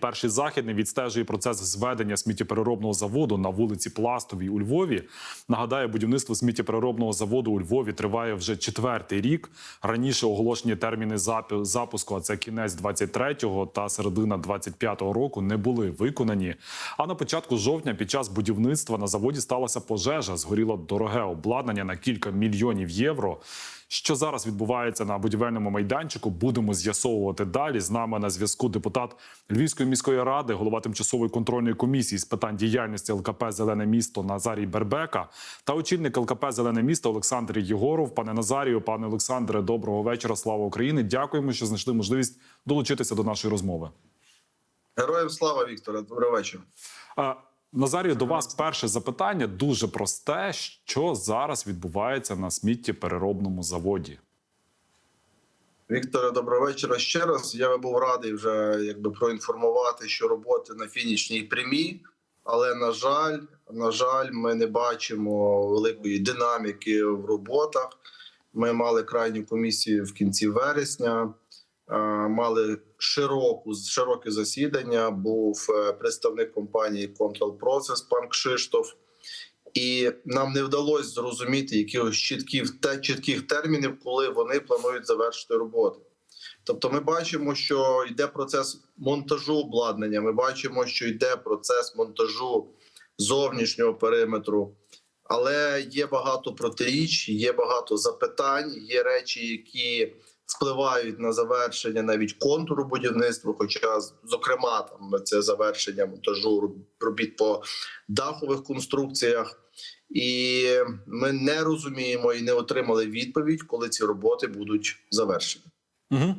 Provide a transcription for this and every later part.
перший західний відстежує процес зведення сміттєпереробного заводу на вулиці Пластовій у Львові. Нагадаю, будівництво сміттєпереробного заводу у Львові триває вже четвертий рік. Раніше оголошені терміни запу- запуску, а це кінець 23-го та середина 25-го року, не були виконані. А на початку жовтня під час будівництва на заводі сталася пожежа. Згоріло дороге обладнання на кілька мільйонів євро. Що зараз відбувається на будівельному майданчику, будемо з'ясовувати далі. З нами на зв'язку депутат Львівської міської ради, голова тимчасової контрольної комісії з питань діяльності ЛКП Зелене місто Назарій Бербека та очільник ЛКП Зелене місто Олександр Єгоров. Пане Назарію, пане Олександре, доброго вечора. Слава Україні! Дякуємо, що знайшли можливість долучитися до нашої розмови. Героям слава Віктора. Добрий вечір. Назарію, до вас перше запитання дуже просте: що зараз відбувається на сміттєпереробному заводі? Вікторе, доброго вечора ще раз. Я був радий вже якби проінформувати, що роботи на фінішній прямій, але на жаль, на жаль, ми не бачимо великої динаміки в роботах. Ми мали крайню комісію в кінці вересня. Е, Мали широку широке засідання. Був е, представник компанії Control Process пан Кшиштоф. І нам не вдалося зрозуміти якихось чітких та чітких термінів, коли вони планують завершити роботи. Тобто, ми бачимо, що йде процес монтажу обладнання. Ми бачимо, що йде процес монтажу зовнішнього периметру, але є багато протиріч, є багато запитань, є речі, які впливають на завершення навіть контуру будівництва. Хоча, зокрема, там це завершення монтажу робіт по дахових конструкціях. І ми не розуміємо і не отримали відповідь, коли ці роботи будуть завершені. Угу.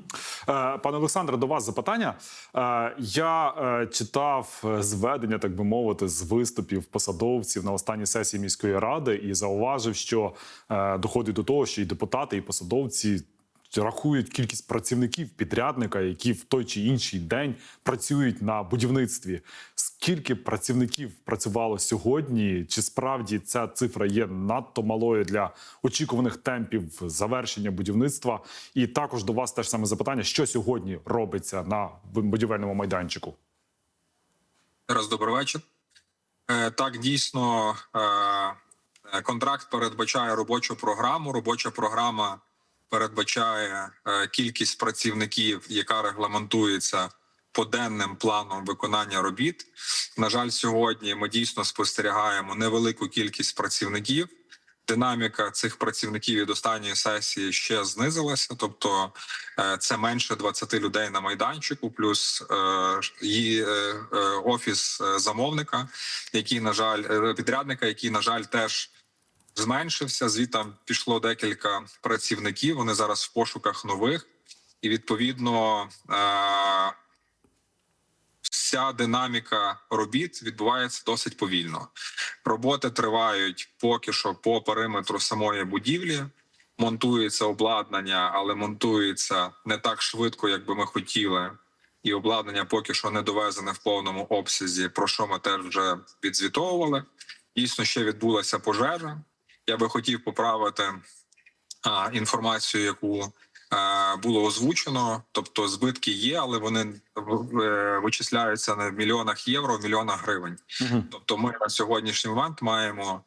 Пане Олександре, до вас запитання. Е, я е, читав зведення, так би мовити, з виступів посадовців на останній сесії міської ради і зауважив, що доходить до того, що і депутати, і посадовці рахують кількість працівників підрядника, які в той чи інший день працюють на будівництві. Скільки працівників працювало сьогодні? Чи справді ця цифра є надто малою для очікуваних темпів завершення будівництва? І також до вас теж саме запитання: що сьогодні робиться на будівельному майданчику? Раз добрий вечір. Е, Так, дійсно, е, контракт передбачає робочу програму. Робоча програма передбачає е, кількість працівників, яка регламентується поденним планом виконання робіт. На жаль, сьогодні ми дійсно спостерігаємо невелику кількість працівників. Динаміка цих працівників від останньої сесії ще знизилася, тобто е, це менше 20 людей на майданчику, плюс її е, офіс замовника, який на жаль, підрядника, який на жаль теж зменшився. Звітам пішло декілька працівників. Вони зараз в пошуках нових, і відповідно е, вся динаміка робіт відбувається досить повільно. Роботи тривають поки що по периметру самої будівлі. Монтується обладнання, але монтується не так швидко, як би ми хотіли. І обладнання поки що не довезене в повному обсязі. Про що ми теж вже відзвітовували. Дійсно, ще відбулася пожежа. Я би хотів поправити а, інформацію, яку а, було озвучено. Тобто, збитки є, але вони е, вичисляються не в мільйонах євро, в мільйонах гривень. Угу. Тобто, ми на сьогоднішній момент маємо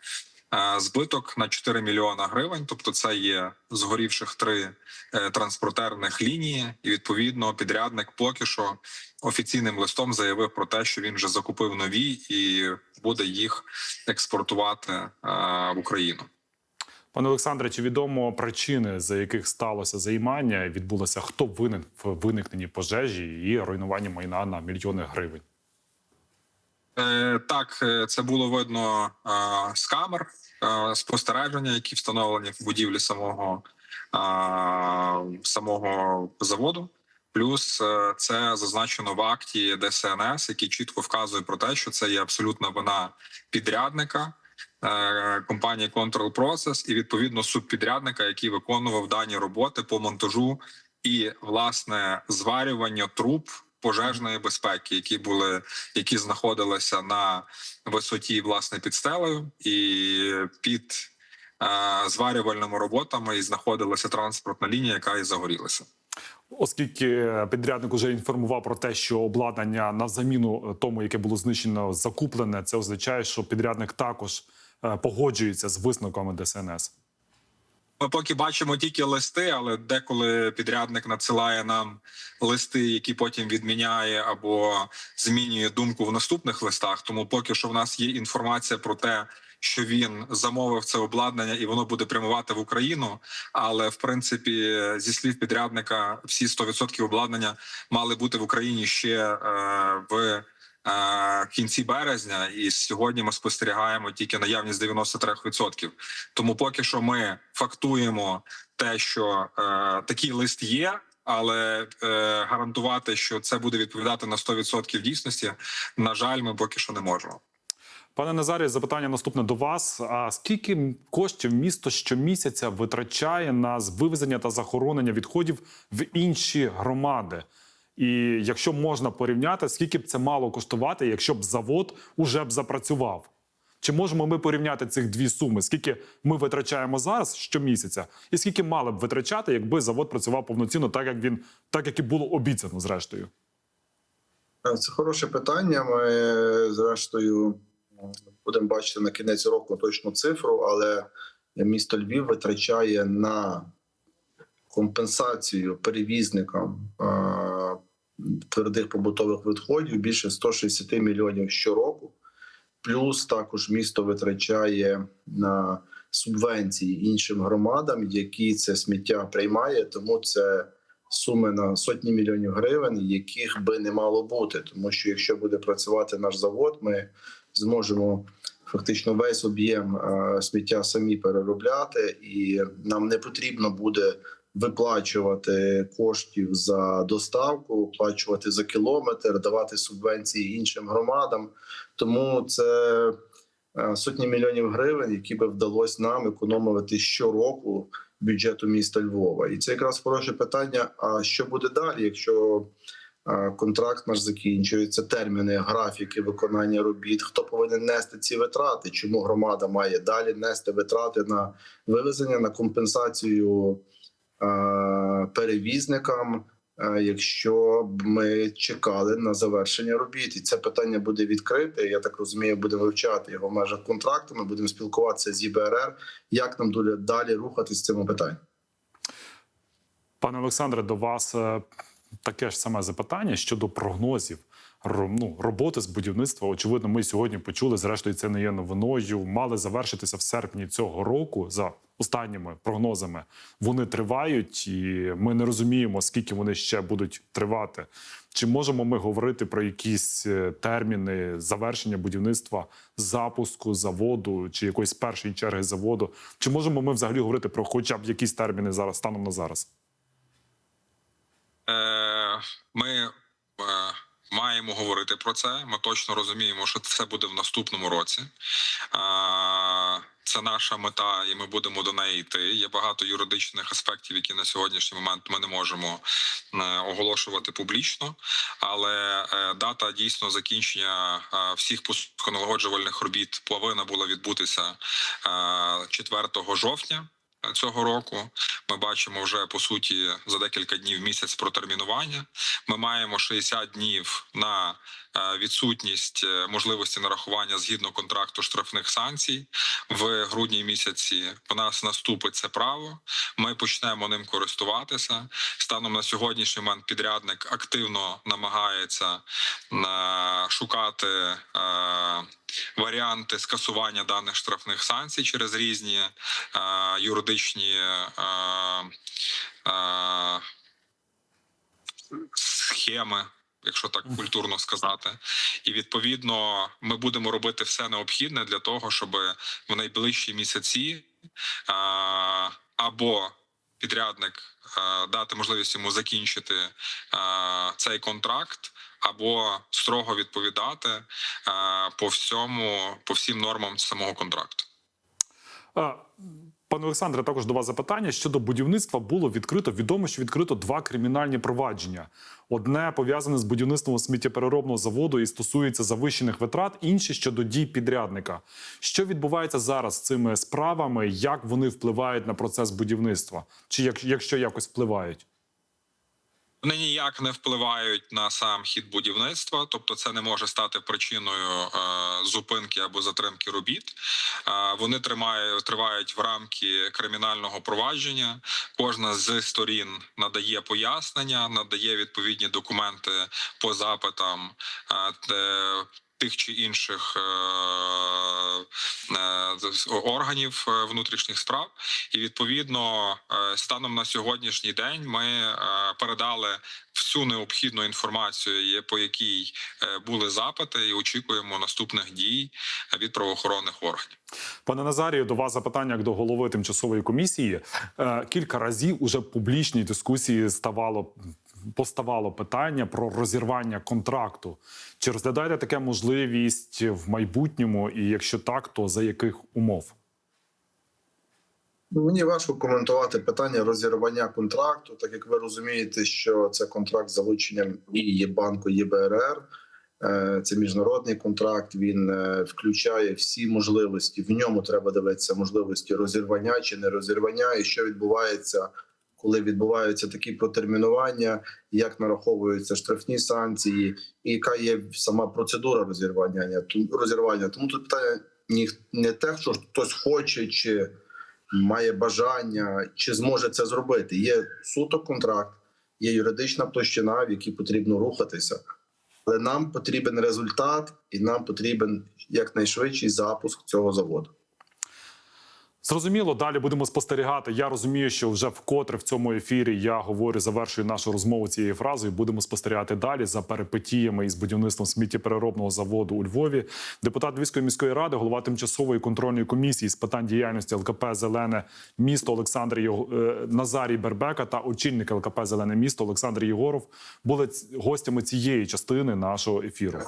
збиток на 4 мільйона гривень. Тобто, це є згорівших три е, транспортерних лінії, і відповідно підрядник поки що офіційним листом заявив про те, що він вже закупив нові і буде їх експортувати в Україну. Пане Олександре, чи відомо причини, за яких сталося займання? Відбулося хто винен в виникненні пожежі і руйнуванні майна на мільйони гривень? Е, так, е, це було видно е, з камер спостереження, які встановлені в будівлі самого, самого заводу. Плюс це зазначено в акті ДСНС, який чітко вказує про те, що це є абсолютна вина підрядника компанії Control Process і відповідно субпідрядника, який виконував дані роботи по монтажу і власне зварювання труб пожежної безпеки, які були які знаходилися на висоті власне під стелею, і під е, зварювальними роботами і знаходилася транспортна лінія, яка і загорілася. Оскільки підрядник вже інформував про те, що обладнання на заміну тому, яке було знищено, закуплене, це означає, що підрядник також е, погоджується з висновками ДСНС. Ми поки бачимо тільки листи, але деколи підрядник надсилає нам листи, які потім відміняє або змінює думку в наступних листах. Тому поки що в нас є інформація про те, що він замовив це обладнання і воно буде прямувати в Україну. Але в принципі, зі слів підрядника, всі 100% обладнання мали бути в Україні ще е, в е, кінці березня, і сьогодні ми спостерігаємо тільки наявність 93%. Тому поки що ми фактуємо те, що е, такий лист є. Але е, гарантувати, що це буде відповідати на 100% дійсності, на жаль, ми поки що не можемо. Пане Назарі, запитання наступне до вас. А скільки коштів місто щомісяця витрачає на вивезення та захоронення відходів в інші громади? І якщо можна порівняти, скільки б це мало коштувати, якщо б завод уже б запрацював? Чи можемо ми порівняти цих дві суми? Скільки ми витрачаємо зараз щомісяця, і скільки мали б витрачати, якби завод працював повноцінно, так як він так як і було обіцяно, зрештою? Е, Це хороше питання. Ми зрештою будемо бачити на кінець року точну цифру, але місто Львів витрачає на компенсацію перевізникам твердих побутових відходів більше 160 мільйонів щороку. Плюс також місто витрачає на субвенції іншим громадам, які це сміття приймає. Тому це суми на сотні мільйонів гривень, яких би не мало бути. Тому що якщо буде працювати наш завод, ми зможемо фактично весь об'єм е, сміття самі переробляти, і нам не потрібно буде виплачувати коштів за доставку, оплачувати за кілометр, давати субвенції іншим громадам. Тому це е, сотні мільйонів гривень, які би вдалося нам економити щороку бюджету міста Львова. І це якраз хороше питання. А що буде далі, якщо контракт наш закінчується, терміни, графіки виконання робіт? Хто повинен нести ці витрати? Чому громада має далі нести витрати на вивезення на компенсацію е, перевізникам? е, Якщо б ми чекали на завершення робіт, і це питання буде відкрите. Я так розумію, будемо вивчати його в межах контракту. Ми будемо спілкуватися з ІБРР, як нам далі рухатись з цим питанням. Пане Олександре, до вас е, таке ж саме запитання щодо прогнозів ну, роботи з будівництва. Очевидно, ми сьогодні почули. Зрештою, це не є новиною. Мали завершитися в серпні цього року за останніми прогнозами. Вони тривають, і ми не розуміємо, скільки вони ще будуть тривати. Чи можемо ми говорити про якісь е, терміни завершення будівництва запуску заводу чи якоїсь першої черги заводу? Чи можемо ми взагалі говорити про хоча б якісь терміни зараз станом на зараз? Е, ми е, маємо говорити про це. Ми точно розуміємо, що це буде в наступному році. Е, Це наша мета, і ми будемо до неї йти. Є багато юридичних аспектів, які на сьогоднішній момент ми не можемо е, оголошувати публічно. Але дата дійсно закінчення всіх пусконалагоджувальних робіт повинна була відбутися е, 4 жовтня цього року. Ми бачимо вже по суті за декілька днів місяць протермінування. Ми маємо 60 днів на е, відсутність е, можливості нарахування згідно контракту штрафних санкцій. В грудні місяці в нас наступить це право. Ми почнемо ним користуватися. Станом на сьогоднішній момент підрядник активно намагається е, шукати. Варіанти скасування даних штрафних санкцій через різні е, юридичні е, е, схеми, якщо так культурно сказати, і відповідно ми будемо робити все необхідне для того, щоб в найближчі місяці е, або підрядник е, дати можливість йому закінчити е, цей контракт. Або строго відповідати е, по всьому, по всім нормам самого контракту. Пане Олександре, також до вас запитання щодо будівництва було відкрито. Відомо, що відкрито два кримінальні провадження: одне пов'язане з будівництвом сміттєпереробного заводу і стосується завищених витрат, інше щодо дій підрядника. Що відбувається зараз з цими справами? Як вони впливають на процес будівництва? Чи як, якщо якось впливають? Вони ніяк не впливають на сам хід будівництва, тобто це не може стати причиною е, зупинки або затримки робіт. Е, вони тримають тривають в рамки кримінального провадження. Кожна з сторін надає пояснення, надає відповідні документи по запитам е, тих чи інших е, е, органів е, внутрішніх справ. І відповідно, станом на сьогоднішній день ми передали всю необхідну інформацію, по якій були запити, і очікуємо наступних дій від правоохоронних органів. Пане Назарію, до вас запитання як до голови тимчасової комісії. Кілька разів уже в публічній дискусії ставало поставало питання про розірвання контракту. Чи розглядаєте таке можливість в майбутньому? І якщо так, то за яких умов? Ну, Мені важко коментувати питання розірвання контракту, так як ви розумієте, що це контракт з залученням і ЄБанку, ЄБРР. Е, Це міжнародний контракт. Він е, включає всі можливості. В ньому треба дивитися можливості розірвання чи не розірвання, і що відбувається, коли відбуваються такі протермінування, як нараховуються штрафні санкції, і яка є сама процедура розірвання. Розірвання. Тому тут питання не те, що хтось хоче чи має бажання, чи зможе це зробити. Є суто контракт, є юридична площина, в якій потрібно рухатися. Але нам потрібен результат, і нам потрібен якнайшвидший запуск цього заводу. Зрозуміло, далі будемо спостерігати. Я розумію, що вже вкотре в цьому ефірі я говорю, завершую нашу розмову цією фразою. Будемо спостерігати далі за перипетіями із будівництвом сміттєпереробного заводу у Львові. Депутат Львівської міської ради, голова тимчасової контрольної комісії з питань діяльності ЛКП Зелене місто Олександр Його- е, Назарій Бербека та очільник ЛКП Зелене місто Олександр Єгоров були гостями цієї частини нашого ефіру.